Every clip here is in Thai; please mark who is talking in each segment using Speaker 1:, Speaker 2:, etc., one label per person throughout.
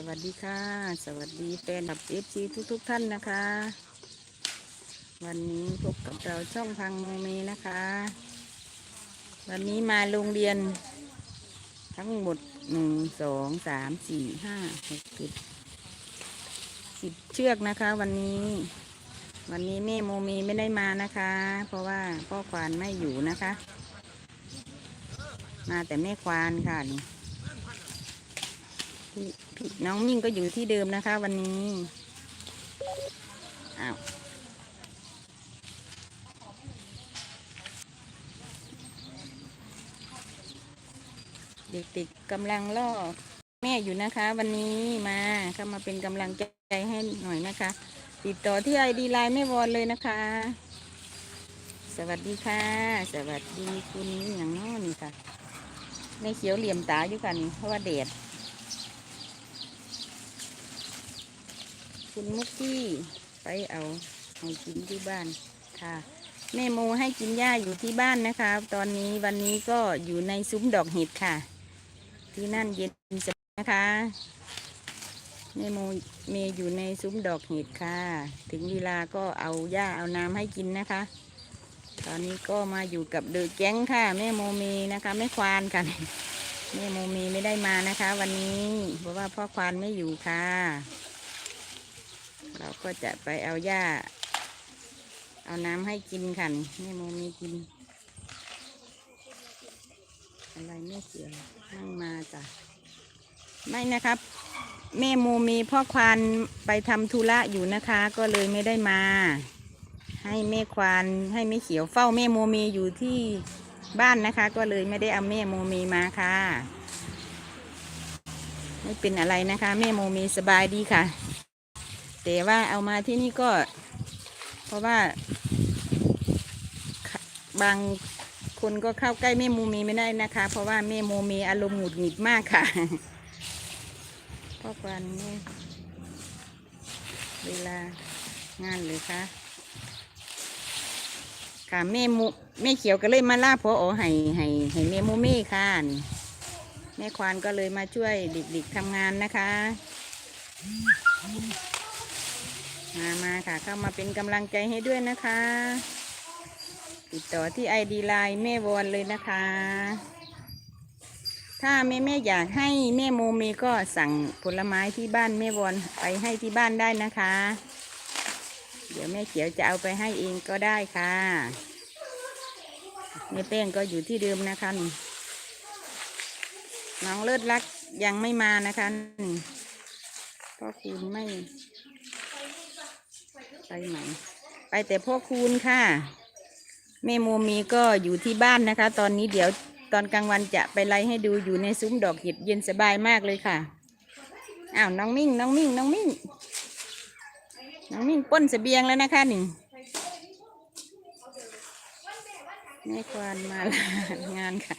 Speaker 1: สวัสดีค่ะ สวัสดีแฟนคลับเอฟซีทุกๆทท่านนะคะ วันนี้พบกับเราช่องพังโมเมนะคะ วันนี้มาโรงเรียน ทั้งหมดหนึ่งสองสามสี่ห้าหกเจ็ดสิบเชือกนะคะ วันนี้ วันนี้แม่โมเมไม่ได้มานะคะ เพราะว่าพ่อควานไม่อยู่นะคะ มาแต่แม่ควานค่ะนี่ น้องมิ่งก็อยู่ที่เดิมนะคะ วันนี้อ้าวเด็กๆกำลังล่อแม่อยู่นะคะ วันนี้มาเข้ามาเป็นกำลังใจให้หน่อยนะคะ ติดต่อที่ไอดีไลน์ไม่วอนเลยนะคะ สวัสดีค่ะ สวัสดีคุณอย่างน้อนี่ค่ะในเขียวเหลี่ยมตาอยู่กันเพราะว่าแดด คุณมุกกี้ไปเอาให้กินที่บ้านค่ะ แม่โมให้กินหญ้าอยู่ที่บ้านนะคะ ตอนนี้วันนี้ก็อยู่ในซุ้มดอกเห็ดค่ะ ที่นั่นเย็นสบายนะคะแม่โมเมย์อยู่ในซุ้มดอกเห็ดค่ะ ถึงเวลาก็เอาหญ้าเอาน้ำให้กินนะคะ ตอนนี้ก็มาอยู่กับเดือแก๊งค่ะ แม่โมเมนะคะแม่ควานกันแม่โมเมไม่ได้มานะคะ วันนี้เพราะว่าพ่อควานไม่อยู่ค่ะ เราก็จะไปเอาหญ้า เอาน้ำให้กินค่ะนี่แม่โมมีกิน อะไรไม่เกี่ยนั่งมาจ้ะ ไม่นะครับ แม่โมมีพ่อควานไปทำธุระอยู่นะคะ ก็เลยไม่ได้มา ให้แม่ควานให้แม่เขียวเฝ้าแม่โมมีอยู่ที่บ้านนะคะ ก็เลยไม่ได้เอาแม่โมมีมาค่ะ ไม่เป็นอะไรนะคะ แม่โมมีสบายดีค่ะ แต่ว่าเอามาที่นี่ก็ เพราะว่า บางคนก็เข้าใกล้แม่โมมีไม่ได้นะคะ เพราะว่าแม่โมมีอารมณ์หงุดหงิดมากค่ะพ่อควันนี่เวลางานเลยค่ะค่ะแม่โมแม่เขียวก็เลยมาล่าพอโอให้ให้ให้แม่โมม่ค่ะแม่ควานก็เลยมาช่วยเด็กๆทำงานนะคะ มามาค่ะ เข้ามาเป็นกำลังใจให้ด้วยนะคะ ติดต่อที่ไอดีไลน์แม่วอนเลยนะคะ ถ้าแม่แม่อยากให้แม่โมเมก็สั่งผลไม้ที่บ้านแม่วอนไปให้ที่บ้านได้นะคะ เดี๋ยวแม่เขียวจะเอาไปให้เองก็ได้ค่ะแม่แป้งก็อยู่ที่เดิมนะคะนี่น้องเลิศรักยังไม่มานะคะนี่พ่อคุณไม่ ไปไหนไปแต่พ่อคูณค่ะ แม่โมมีก็อยู่ที่บ้านนะคะ ตอนนี้เดี๋ยวตอนกลางวันจะไปไล่ให้ดูอยู่ในซุ้มดอกเห็ดเย็นสบายมากเลยค่ะอ้าวน้องมิ่งน้องมิ่งน้องมิ่งน้องมิ่งป้นเสบียงแล้วนะคะหนี่งแม่ควานมาลางานค่ะ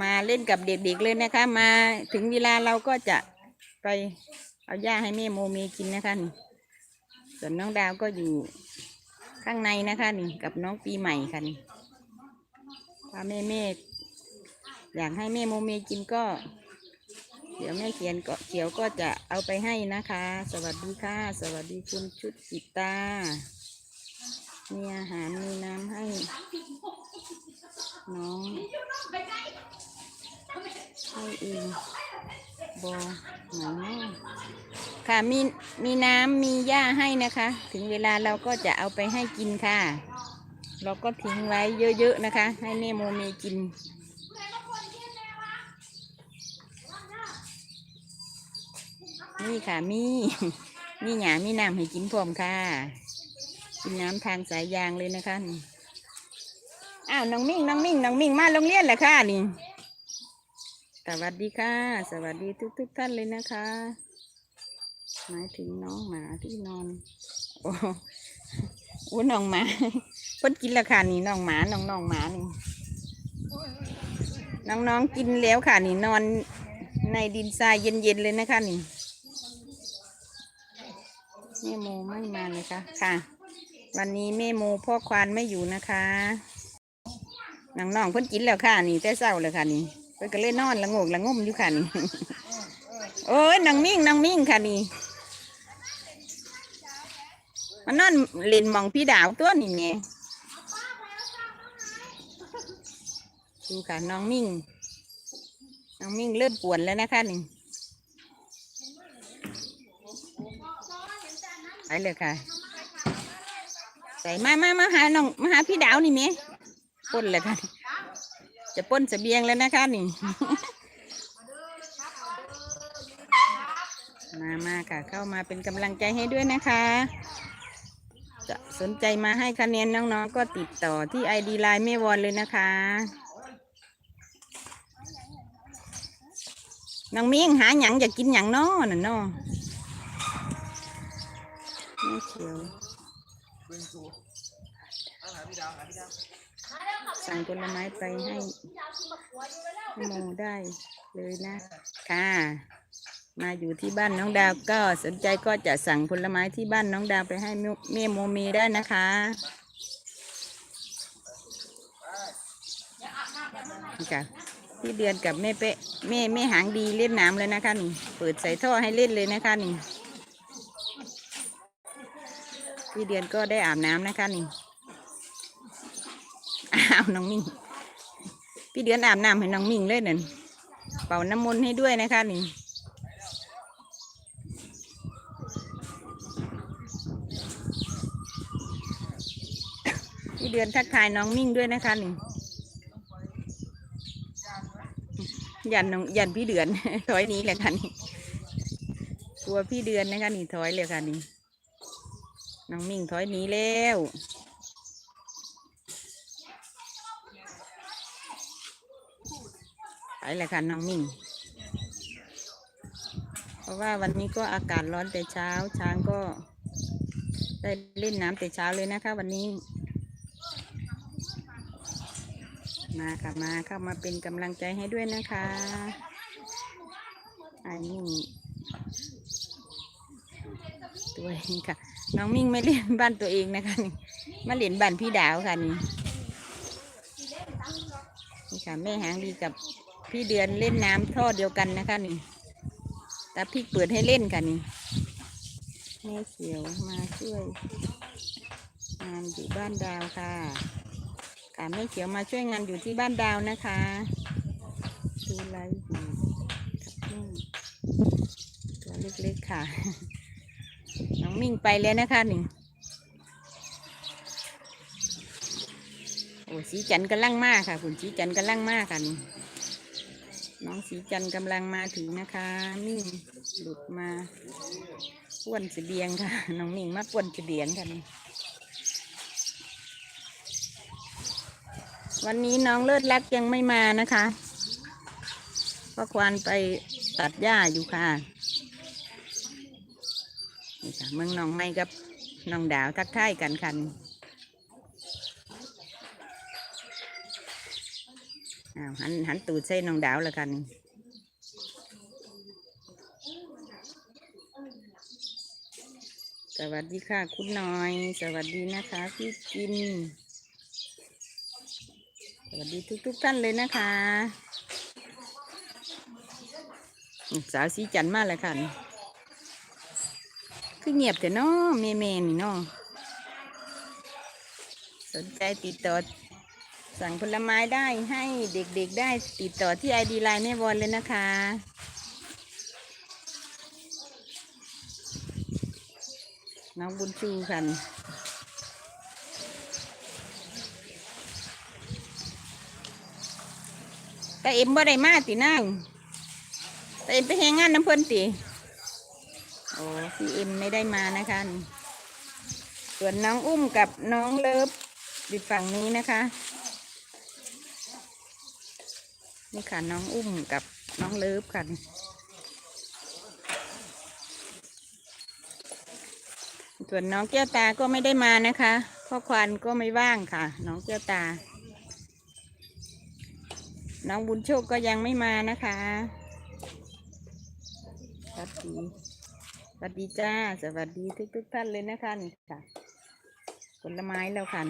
Speaker 1: มาเล่นกับเด็กๆเลยนะคะ มาถึงเวลาเราก็จะไปเอาหญ้าให้แม่โมมีกินนะคะนี่ ส่วนน้องดาวก็อยู่ข้างในนะคะนี่กับน้องปีใหม่ค่ะนี่ถ้าแม่เมฆอยากให้แม่โมเมกินก็ เดี๋ยวแม่เขียนก็เขียวก็จะเอาไปให้นะคะ สวัสดีค่ะ สวัสดีคุณชุดสิตา มีอาหารมีน้ำให้ น้องให้เองบอ ค่ะมีมีน้ำมีหญ้าให้นะคะ ถึงเวลาเราก็จะเอาไปให้กินค่ะ เราก็ทิ้งไว้เยอะๆนะคะ ให้แม่โมมีกินนี่ค่ะมีมีหยามีน้ำให้กินพร้อมค่ะ กินน้ำทางสายยางเลยนะคะอ้าวน้องมิ่งน้องมิ่งน้องมิ่งมาโรงเรียนแหละค่ะนี่ สวัสดีค่ะ สวัสดีทุกๆท่านเลยนะคะ หมายถึงน้องหมาที่นอน โอ้โอ้น้องหมาเพิ่นกินแล้วค่ะนี่น้องหมา น้องน้องหมานี่น้องๆกินแล้วค่ะนี่นอนในดินทรายเย็นๆเลยนะคะนี่แม่โมไม่มาเลยค่ะค่ะ วันนี้แม่โมพ่อควานไม่อยู่นะคะน้องๆเพิ่นกินแล้วค่ะนี่แต่เศร้าเลยค่ะนี่ เพิ่นก็เลยนอนละโงกละงมอยู่ค่ะนี่โอ้ยนางมิ่งนางมิ่งค่ะนี่มันนอนเล่นหมองพี่ดาวตัวนี่ไงดูค่ะน้องมิ่งน้องมิ่งเริ่มปวนแล้วนะคะนี่ไปเลยค่ะใส่มามามาหาน้องมาหาพี่ดาวนี่เมปล้นเลยค่ะ จะป้นเสบียงแล้วนะคะนี่ มามาค่ะ เข้ามาเป็นกำลังใจให้ด้วยนะคะ จะสนใจมาให้คะแนนน้องๆ ก็ติดต่อที่ไอดีไลน์แม่วอนเลยนะคะ น้องมิ้งหาหยังอยากกินหยังน้อน่ะน้อไม่เขียว สั่งผลไม้ไปให้โมได้เลยนะ ค่ะ มาอยู่ที่บ้านน้องดาวก็สนใจก็จะสั่งผลไม้ที่บ้านน้องดาวไปให้แม่แม่โมเมได้นะคะค่ะพี่เดือนกับแม่เป๊ะแม่แม่หางดีเล่นน้ำเลยนะคะนี่เปิดใส่ท่อให้เล่นเลยนะคะนี่พี่เดือนก็ได้อาบน้ำนะคะนี่าวน้องมิ่ง พี่เดือนอาบน้ำให้น้องมิ่งเลยนั่นเป่าน้ำมนต์ให้ด้วยนะคะนี่พี่เดือนทักทายน้องมิ่งด้วยนะคะนี่ยันน้องยันพี่เดือนถอยนี้เลยค่ะนี่กลัวพี่เดือนนะคะนี่ถอยเลยค่ะนี่น้องมิ่งถอยนี้แล้ว ไป เลยค่ะน้องมิ่ง เพราะว่าวันนี้ก็อากาศร้อนแต่เช้า ช้างก็ได้เล่นน้ำแต่เช้าเลยนะคะ วันนี้ มาค่ะมาเข้ามาเป็นกำลังใจให้ด้วยนะคะอันนี้ตัวเองค่ะ น้องมิ่งไม่เล่นบ้านตัวเองนะคะนี่มาเล่นบ้านพี่ดาวค่ะนี่นี่ค่ะแม่หางดีกับ พี่เดือนเล่นน้ำท่อเดียวกันนะคะนี่ตาพี่เปิดให้เล่นค่ะนี่แม่เขียวมาช่วยงานอยู่บ้านดาวค่ะค่ะแม่เขียวมาช่วยงานอยู่ที่บ้านดาวนะคะดูไลฟ์อยู่กับแม่ตัวเล็กๆค่ะ น้องมิ่งไปแล้วนะคะนี่โอ้สีจันทร์กำลังมากค่ะคุณสีจันทร์กำลังมากค่ะนี่ น้องสีจันกำลังมาถึงนะคะมิ่งหลุดมาป้วนเสบียงค่ะ น้องมิ่งมาป้วนเสบียงค่ะนี่วันนี้น้องเลิศรักยังไม่มานะคะเพราะควานไปตัดหญ้าอยู่ค่ะนี่ค่ะเมืองน้องไม้กับน้องดาวทักทายกันคัน อ้าวหันหันตูดใส่น้องดาวแล้วกันสวัสดีค่ะ คุณน้อย สวัสดีนะคะพี่จิน สวัสดีทุกทุกๆท่านเลยนะคะ สาวสีจันมาแล้วค่ะ คือเงียบแต่น้อเมเมนี่น้อสนใจติดต่อ สั่งผลไม้ได้ให้เด็กๆได้ติดต่อที่ไอดีไลน์แม่วอนเลยนะคะ น้องบุญชูค่ะนี่แต่เอ็มบ่ได้มาตินั่งแต่เอ็มไปแหงงานน้ำเพิ่นติโอ้พี่เอ็มไม่ได้มานะคะ ส่วนน้องอุ้มกับน้องเลิฟอยู่ฝั่งนี้นะคะ นี่ค่ะน้องอุ้มกับน้องเลิฟค่ะนี่ส่วนน้องแก้วตาก็ไม่ได้มานะคะพ่อควานก็ไม่ว่างค่ะ น้องแก้วตา น้องบุญโชคก็ยังไม่มานะคะสวัสดีสวัสดีจ้า สวัสดีทุกทุกๆท่านเลยนะคะนี่ค่ะ ผลไม้แล้วค่ะ